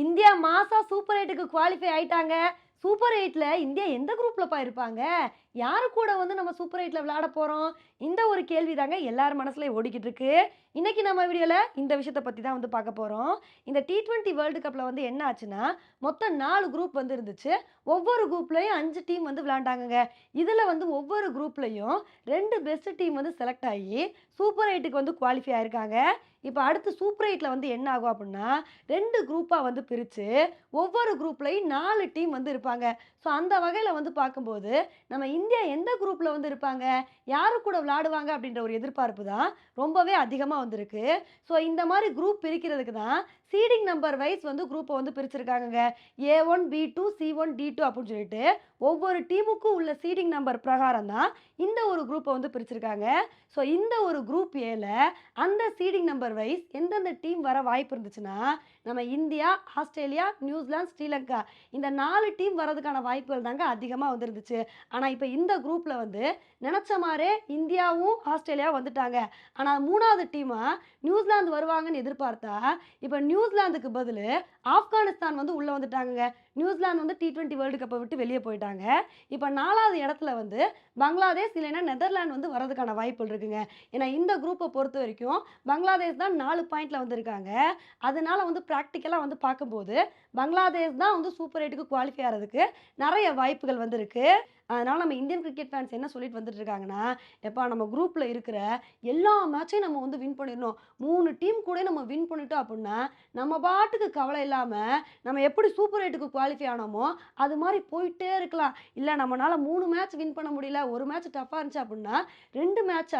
India மாசா super எயிட்டுக்கு qualify ஆயிட்டாங்க. சூப்பர் எயிட்டில் இந்தியா எந்த குரூப்பில்ப்பா இருப்பாங்க? யாரு கூட வந்து நம்ம சூப்பர் எயிட்டில் விளையாட போகிறோம் இந்த ஒரு கேள்வி தாங்க எல்லார் மனசுலையும் ஓடிக்கிட்டு இருக்கு. இன்னைக்கு நம்ம வீடியோவில் இந்த விஷயத்தை பற்றி தான் வந்து பார்க்க போகிறோம் இந்த டி டுவெண்ட்டி வேர்ல்டு கப்பில் வந்து என்ன ஆச்சுன்னா மொத்தம் நாலு குரூப் வந்து இருந்துச்சு. ஒவ்வொரு குரூப்லேயும் அஞ்சு டீம் வந்து விளையாண்டாங்கங்க. இதில் வந்து ஒவ்வொரு குரூப்லேயும் ரெண்டு பெஸ்ட் டீம் வந்து செலக்ட் ஆகி சூப்பர் எயிட்டுக்கு வந்து குவாலிஃபை ஆயிருக்காங்க. இப்போ அடுத்து சூப்பர் எயிட்டில் வந்து என்ன ஆகும் அப்படின்னா ரெண்டு குரூப்பாக வந்து பிரித்து ஒவ்வொரு குரூப்லையும் நாலு டீம் வந்து இருப்பாங்க. ஸோ அந்த வகையில் வந்து பார்க்கும்போது நம்ம இந்தியா எந்த குரூப்பில் வந்து இருப்பாங்க? யாரு கூட விளாடுவாங்க அப்படின்ற ஒரு எதிர்பார்ப்பு தான் ரொம்பவே அதிகமாக வந்திருக்கு. ஸோ இந்த மாதிரி குரூப் பிரிக்கிறதுக்கு தான் சீடிங் நம்பர் வைஸ் வந்து குரூப்பை வந்து பிரிச்சிருக்காங்க A one B two C one D two அப்படின்னு சொல்லிட்டு ஒவ்வொரு டீமுக்கும் உள்ள சீடிங் நம்பர் பிரகாரம் தான் இந்த ஒரு குரூப்பை வந்து பிரிச்சிருக்காங்க. ஸோ இந்த ஒரு குரூப் ஏல அந்த சீடிங் நம்பர் வைஸ் எந்தெந்த டீம் வர வாய்ப்பு இருந்துச்சுன்னா நம்ம இந்தியா ஆஸ்திரேலியா நியூசிலாந்து ஸ்ரீலங்கா இந்த நாலு டீம் வரதுக்கான வாய்ப்புகள் தாங்க அதிகமாக வந்துருந்துச்சு. ஆனால் இப்போ இந்த குரூப்பில் வந்து நினச்ச மாதிரியே இந்தியாவும் ஆஸ்திரேலியாவும் வந்துட்டாங்க. ஆனால் மூணாவது டீமாக நியூசிலாந்து வருவாங்கன்னு எதிர்பார்த்தா இப்போ நியூசிலாந்துக்கு பதில் ஆப்கானிஸ்தான் வந்து உள்ளே வந்துட்டாங்க நியூசிலாந்து வந்து டி ட்வெண்ட்டி வேர்ல்டு கப்பை விட்டு வெளியே போயிட்டாங்க. இப்போ நாலாவது இடத்துல வந்து பங்களாதேஷ் இல்லைன்னா நெதர்லாந்து வந்து வரதுக்கான வாய்ப்புகள் இருக்குங்க. ஏன்னா இந்த குரூப்பை பொறுத்த வரைக்கும் பங்களாதேஷ் தான் நாலு பாயிண்ட்டில் வந்திருக்காங்க. அதனால வந்து ப்ராக்டிக்கலாக வந்து பார்க்கும்போது பங்களாதேஷ் தான் வந்து சூப்பர் எயிட்டுக்கு குவாலிஃபை ஆகிறதுக்கு நிறைய வாய்ப்புகள் வந்திருக்கு. அதனால் நம்ம இந்தியன் கிரிக்கெட் ஃபேன்ஸ் என்ன சொல்லிட்டு வந்துட்டு இருக்காங்கன்னா எப்பா நம்ம குரூப்பில் இருக்கிற எல்லா மேட்சையும் நம்ம வந்து வின் பண்ணிடணும். மூணு டீம் கூட நம்ம வின் பண்ணிட்டோம் அப்படின்னா நம்ம பாட்டுக்கு கவலை இல்லாமல் நம்ம எப்படி சூப்பர் எயிட்டுக்கு குவாலிஃபை ஆனோமோ அது மாதிரி போயிட்டே இருக்கலாம். இல்லை நம்மளால் மூணு மேட்ச் வின் பண்ண முடியல ஒரு மேட்ச் டஃப்பாக இருந்துச்சு அப்படின்னா ரெண்டு மேட்ச்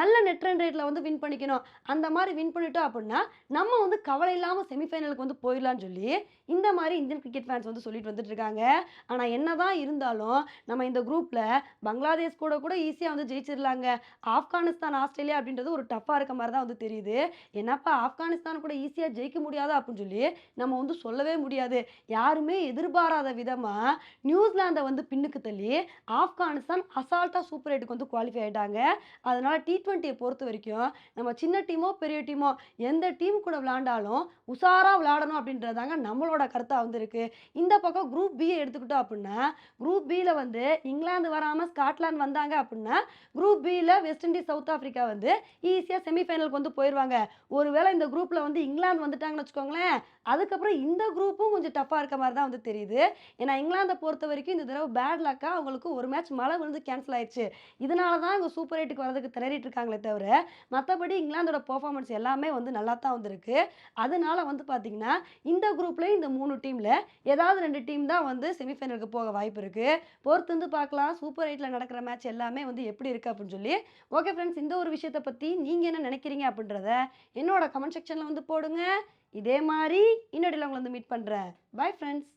நல்ல நல்ல நெட் ரன் ரேட்டில் வந்து வின் பண்ணிக்கணும். அந்த மாதிரி வின் பண்ணிட்டோம் அப்படின்னா நம்ம வந்து கவலை இல்லாமல் செமிஃபைனலுக்கு வந்து போயிடலாம்னு சொல்லி இந்த மாதிரி இந்தியன் கிரிக்கெட் ஃபேன்ஸ் வந்து சொல்லிட்டு வந்துட்டு இருக்காங்க. ஆனால் என்னதான் இருந்தாலும் நம்ம இந்த குரூப்பில் பங்களாதேஷ் கூட கூட ஈஸியாக வந்து ஜெயிச்சிடலாங்க. ஆப்கானிஸ்தான் ஆஸ்திரேலியா அப்படின்றது ஒரு டஃப்பாக இருக்க மாதிரி தான் வந்து தெரியுது. என்னப்பா ஆப்கானிஸ்தான் கூட ஈஸியாக ஜெயிக்க முடியாதா அப்படின்னு சொல்லி நம்ம வந்து சொல்லவே முடியாது. யாருமே எதிர்பாராத விதமாக நியூசிலாந்தை வந்து பின்னுக்கு தள்ளி ஆப்கானிஸ்தான் அசால்ட்டாக சூப்பர் எயிட்டுக்கு வந்து குவாலிஃபை ஆகிட்டாங்க அதனால் டி ட்வெண்ட்டியை பொறுத்த வரைக்கும் நம்ம சின்ன டீமோ பெரிய டீமோ எந்த டீம் கூட விளையாண்டாலும் உஷாராக விளையாடணும் அப்படின்றதாங்க நம்மளோட கருத்தாக வந்து இருக்குது இந்த பக்கம் குரூப் பியை எடுத்துக்கிட்டோம் அப்படின்னா குரூப் பியில் வந்து இங்கிலாந்து வராமல் ஸ்காட்லாந்து வந்தாங்க அப்படின்னா குரூப் பியில் வெஸ்ட் இண்டீஸ் சவுத் ஆஃப்ரிக்கா வந்து ஈஸியாக செமிஃபைனலுக்கு வந்து போயிடுவாங்க ஒருவேளை இந்த குரூப்பில் வந்து இங்கிலாந்து வந்துட்டாங்கன்னு வச்சுக்கோங்களேன் அதுக்கப்புறம் இந்த குரூப்பும் கொஞ்சம் டஃப்பாக இருக்க மாதிரி தான் வந்து தெரியுது. ஏன்னா இங்கிலாந்தை பொறுத்த வரைக்கும் இந்த தடவை பேட் லக்காக அவங்களுக்கு ஒரு மேட்ச் மழை விழுந்து கேன்சல் ஆயிடுச்சு. இதனால தான் இங்கே சூப்பர் எயிட்டுக்கு வரதுக்கு திணறிட்டு இருக்காங்களே தவிர மற்றபடி இங்கிலாந்தோட பர்ஃபார்மன்ஸ் எல்லாமே வந்து நல்லா தான் வந்திருக்கு. அதனால வந்து பார்த்தீங்கன்னா இந்த குரூப்லேயும் இந்த மூணு டீமில் ஏதாவது ரெண்டு டீம் தான் வந்து செமிஃபைனலுக்கு போக வாய்ப்பு இருக்குது பொறுத்து வந்து பார்க்கலாம் சூப்பர் எயிட்டில் நடக்கிற மேட்ச் எல்லாமே வந்து எப்படி இருக்குது அப்படின்னு சொல்லி. ஓகே ஃப்ரெண்ட்ஸ் இந்த ஒரு விஷயத்தை பற்றி நீங்கள் என்ன நினைக்கிறீங்க அப்படின்றத என்னோட கமெண்ட் செக்ஷனில் வந்து போடுங்க. இதே மாதிரி இன்னொடையில் உங்களை வந்து மீட் பண்ணுறேன் பை ஃப்ரெண்ட்ஸ்